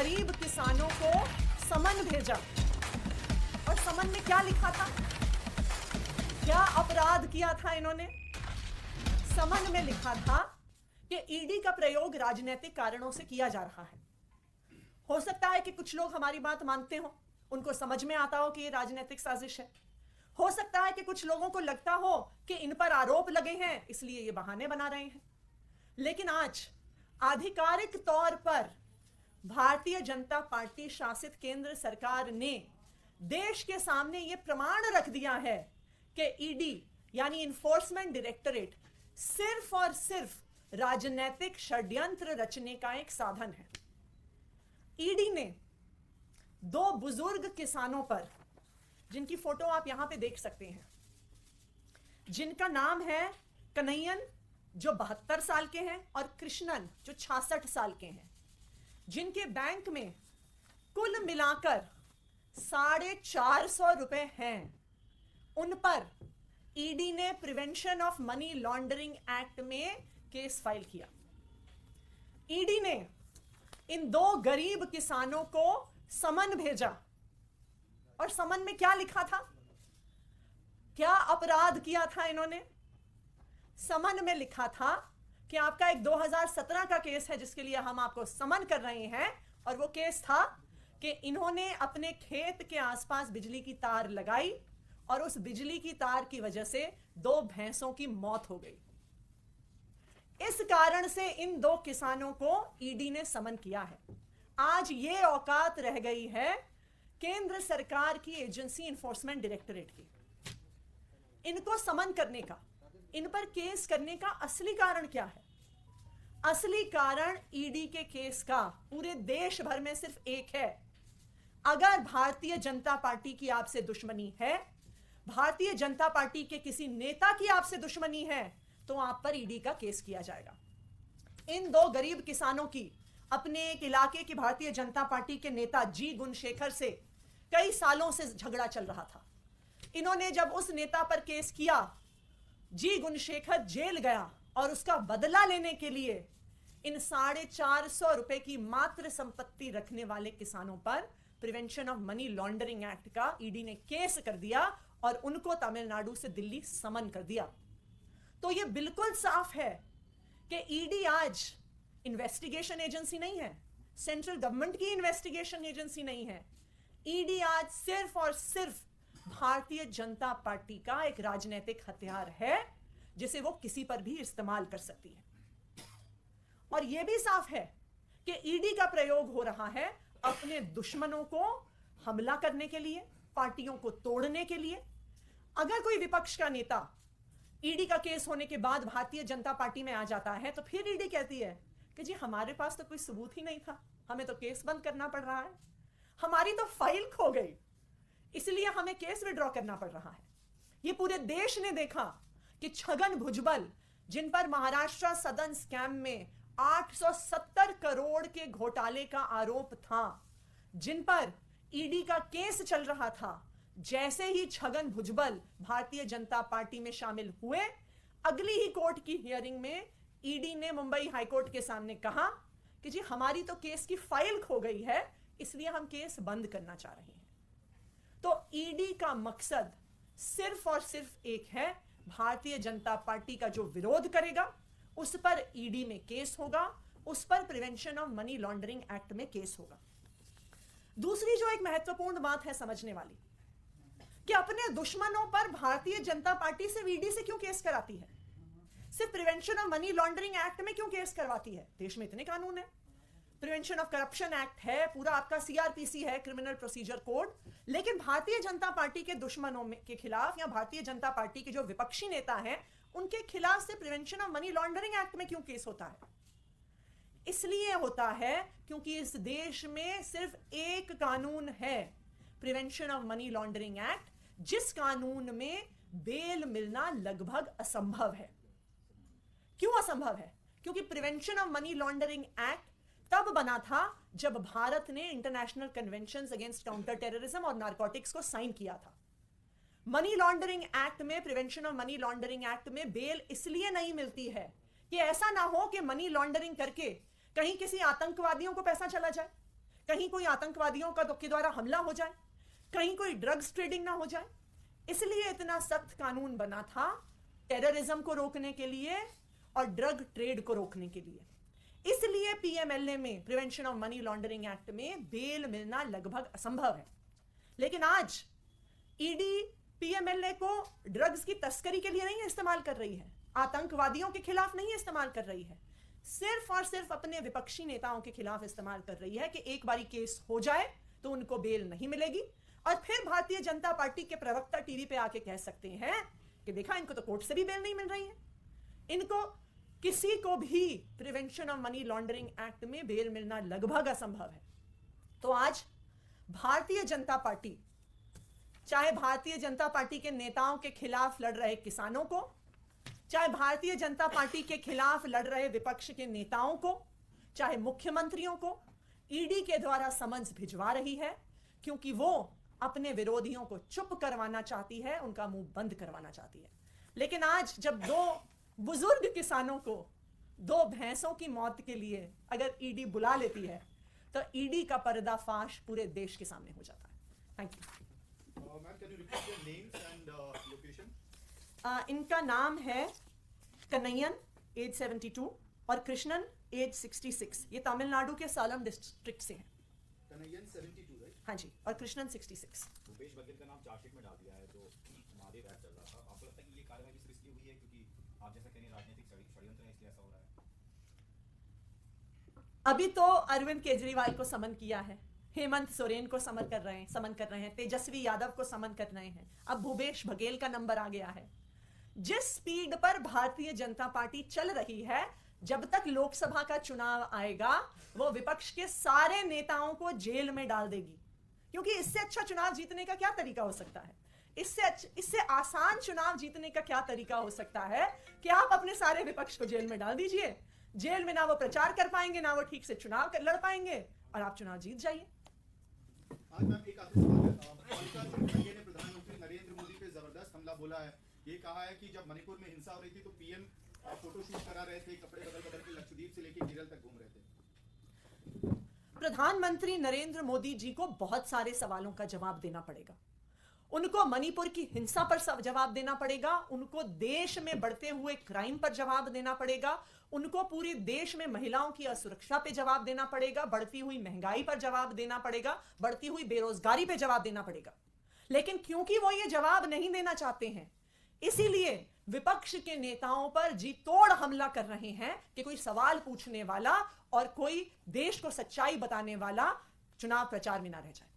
गरीब किसानों को समन भेजा। और समन में क्या लिखा था? क्या अपराध किया था इन्होंने? समन में लिखा था कि ईडी का प्रयोग राजनीतिक कारणों से किया जा रहा है। हो सकता है कि कुछ लोग हमारी बात मानते हो, उनको समझ में आता हो कि ये राजनीतिक साजिश है। हो सकता है कि कुछ लोगों को लगता हो कि इन पर आरोप लगे हैं, इसलिए ये बहाने बना रहे हैं। लेकिन आज आधिकारिक तौर पर भारतीय जनता पार्टी शासित केंद्र सरकार ने देश के सामने ये प्रमाण रख दिया है कि ईडी यानी इन्फोर्समेंट डायरेक्टरेट सिर्फ़ और सिर्फ़ राजनीतिक षड्यंत्र रचने का एक साधन है। ईडी ने दो बुज़ुर्ग किसानों पर, जिनकी फ़ोटो आप यहाँ पे देख सकते हैं, जिनका नाम है कन्हैयन, जो बहत्तर साल के हैं, और कृष्णन, जो छियासठ साल के हैं। जिनके बैंक में कुल मिलाकर साढ़े चार सौ रुपए हैं, उन पर ईडी ने prevention of money laundering act में केस फ़ाइल किया। ईडी ने इन दो गरीब किसानों को समन भेजा। और समन में क्या लिखा था? क्या अपराध किया था इन्होंने? समन में लिखा था कि आपका एक 2017 का केस है जिसके लिए हम आपको समन कर रहे हैं और वो केस था कि इन्होंने अपने खेत के आसपास बिजली की तार लगाई और उस बिजली की तार की वजह से दो भैंसों की मौत हो गई। इस कारण से इन दो किसानों को ईडी ने समन किया है। आज ये औकात रह गई है केंद्र सरकार की एजेंसी इन्फोर्समेंट डायरेक्टरेट की। इनको समन करने का इन पर केस करने का असली कारण क्या है? असली कारण ईडी के केस का पूरे देश भर में सिर्फ़ एक है। अगर भारतीय जनता पार्टी की आपसे दुश्मनी है, भारतीय जनता पार्टी के किसी नेता की आपसे दुश्मनी है तो आप पर ईडी का केस किया जाएगा। इन दो गरीब किसानों की, अपने एक इलाके की भारतीय जनता पार्टी के नेता जी गुणशेखर से कई सालों से झगड़ा चल रहा था। इन्होंने जब उस नेता पर केस किया जी गुणशेखर जेल गया और उसका बदला लेने के लिए इन साढ़े चार सौ रुपए की मात्र संपत्ति रखने वाले किसानों पर prevention of money laundering act का ईडी ने केस कर दिया और उनको तमिलनाडु से दिल्ली समन कर दिया। तो यह बिल्कुल साफ़ है कि ईडी आज इन्वेस्टिगेशन एजेंसी नहीं है सेंट्रल गवर्नमेंट की इन्वेस्टिगेशन एजेंसी नहीं है। ईडी आज सिर्फ़ और सिर्फ़ भारतीय जनता पार्टी का एक राजनीतिक हथियार है, जिसे वो किसी पर भी इस्तेमाल कर सकती है। और यह भी साफ़ है कि ईडी का प्रयोग हो रहा है अपने दुश्मनों को हमला करने के लिए, पार्टियों को तोड़ने के लिए। अगर कोई विपक्ष का नेता ईडी का केस होने के बाद भारतीय जनता पार्टी में आ जाता है तो फिर ईडी कहती है कि जी, हमारे पास तो कोई सबूत ही नहीं था। हमें तो केस बंद करना पड़ रहा है। हमारी तो फ़ाइल खो गई। इसलिए हमें केस विड्रॉ करना पड़ रहा है। ये पूरे देश ने देखा कि छगन भुजबल, जिन पर महाराष्ट्र सदन स्कैम में 870 करोड़ के घोटाले का आरोप था, जिन पर ईडी का केस चल रहा था, जैसे ही छगन भुजबल भारतीय जनता पार्टी में शामिल हुए, अगली ही कोर्ट की हियरिंग में ईडी ने मुंबई हाईकोर्ट के सामने कहा कि जी, हमारी तो केस की फ़ाइल खो गई है, इसलिए हम केस बंद करना चाह रहे हैं। तो ईडी का मकसद सिर्फ़ और सिर्फ़ एक है, भारतीय जनता पार्टी का जो विरोध करेगा, उस पर ईडी में केस होगा, उस पर prevention of money laundering act में केस होगा। दूसरी जो एक महत्वपूर्ण बात है समझने वाली, कि अपने दुश्मनों पर भारतीय जनता पार्टी से ईडी से क्यों केस कराती है? सिर्फ़ prevention of money laundering act में क्यों केस करवाती है? देश में इतने कानून है। प्रिवेंशन ऑफ़ करप्शन एक्ट है, पूरा आपका सीआरपीसी है क्रिमिनल प्रोसीजर कोड लेकिन भारतीय जनता पार्टी के दुश्मनों के खिलाफ या भारतीय जनता पार्टी के जो विपक्षी नेता हैं, उनके खिलाफ से prevention of money laundering act में क्यों केस होता है? इसलिए होता है क्योंकि इस देश में सिर्फ़ एक कानून है prevention of money laundering act जिस कानून में बेल मिलना लगभग असंभव है। क्यों असंभव है? क्योंकि prevention of money laundering act तब बना था जब भारत ने international convention against counter terrorism और नारकोटिक्स को साइन किया था। मनी लॉन्ड्रिंग एक्ट में prevention of money laundering act में बेल इसलिए नहीं मिलती है कि ऐसा ना हो कि मनी लॉन्ड्रिंग करके कहीं किसी आतंकवादियों को पैसा चला जाए, कहीं कोई आतंकवादियों का के द्वारा हमला हो जाए, कहीं कोई ड्रग्स ट्रेडिंग ना हो जाए। इसलिए इतना सख्त कानून बना था टेररिज्म को रोकने के लिए और ड्रग ट्रेड को रोकने के लिए। इसलिए पीएमएलए में prevention of money laundering act में बेल मिलना लगभग असंभव है। लेकिन आज ईडी पीएमएलए को ड्रग्स की तस्करी के लिए नहीं इस्तेमाल कर रही है। आतंकवादियों के खिलाफ नहीं इस्तेमाल कर रही है। सिर्फ़ और सिर्फ़ अपने विपक्षी नेताओं के खिलाफ इस्तेमाल कर रही है कि एक बारी केस हो जाए तो उनको बेल नहीं मिलेगी। और फिर भारतीय जनता पार्टी के प्रवक्ता टीवी पे आके कह सकते हैं कि देखा, इनको तो कोर्ट से भी बेल नहीं मिल रही है। इनको किसी को भी prevention of money laundering act में बेल मिलना लगभग असंभव है। तो आज भारतीय जनता पार्टी, चाहे भारतीय जनता पार्टी के नेताओं के खिलाफ लड़ रहे किसानों को, चाहे भारतीय जनता पार्टी के खिलाफ लड़ रहे विपक्ष के नेताओं को, चाहे मुख्यमंत्रियों को ईडी के द्वारा समन्स भिजवा रही है, क्योंकि वो अपने विरोधियों को चुप करवाना चाहती है, उनका मुँह बंद करवाना चाहती है। लेकिन आज जब दो बुज़ुर्ग किसानों को दो भैंसों की मौत के लिए अगर ईडी बुला लेती है तो ईडी का पर्दाफाश पूरे देश के सामने हो जाता है। Thank you Uh, uh? Ah, इनका नाम है कन्हैयन एज 72 और कृष्णन एज 66 ये तमिलनाडु के सालम डिस्ट्रिक्ट से हैं। Kanayan 72, right? हाँ जी और कृष्णन 66 भूपेश बघेल का नाम चार्जशीट में डाल दिया है जो महादेव ऐप चल रहा था। आपको लगता है कि ये कार्रवाई किस इसलिए हुई है? क्योंकि आप जैसा कह राजनीतिक षड्यंत्र है, इसलिए ऐसा हो रहा है। अभी तो अरविंद केजरीवाल को समन किया है, हेमंत सोरेन को समन कर रहे हैं, समन कर रहे हैं, तेजस्वी यादव को समन कर रहे हैं। अब भूपेश बघेल का नंबर आ गया है। जिस स्पीड पर भारतीय जनता पार्टी चल रही है, जब तक लोकसभा का चुनाव आएगा, वो विपक्ष के सारे नेताओं को जेल में डाल देगी। क्योंकि इससे अच्छा चुनाव जीतने का क्या तरीका हो सकता है? इससे इससे आसान चुनाव जीतने का क्या तरीका हो सकता है कि आप अपने सारे विपक्ष को जेल में डाल दीजिए। जेल में ना वो प्रचार कर पाएँगे ना वो ठीक से चुनाव कर लड़ पाएँगे और आप चुनाव जीत जाइए। प्रधानमंत्री नरेंद्र मोदी पे ज़बरदस्त हमला बोला है। ये कहा है कि जब मणिपुर में हिंसा हो रही थी तो पीएम फ़ोटो शूट करा रहे थे कपड़े बदल बदल के लक्षद्वीप से लेके केरल तक घूम रहे थे। प्रधानमंत्री नरेंद्र मोदी जी को बहुत सारे सवालों का जवाब देना पड़ेगा। उनको मणिपुर की हिंसा पर जवाब देना पड़ेगा, उनको देश में बढ़ते हुए क्राइम पर जवाब देना पड़ेगा, उनको पूरे देश में महिलाओं की असुरक्षा पे जवाब देना पड़ेगा, बढ़ती हुई महँगाई पर जवाब देना पड़ेगा, बढ़ती हुई बेरोजगारी पे जवाब देना पड़ेगा। लेकिन क्योंकि वो ये जवाब नहीं देना चाहते हैं, इसीलिए विपक्ष के नेताओं पर जी तोड़ हमला कर रहे हैं कि कोई सवाल पूछने वाला और कोई देश को सच्चाई बताने वाला चुनाव प्रचार में ना रह जाए।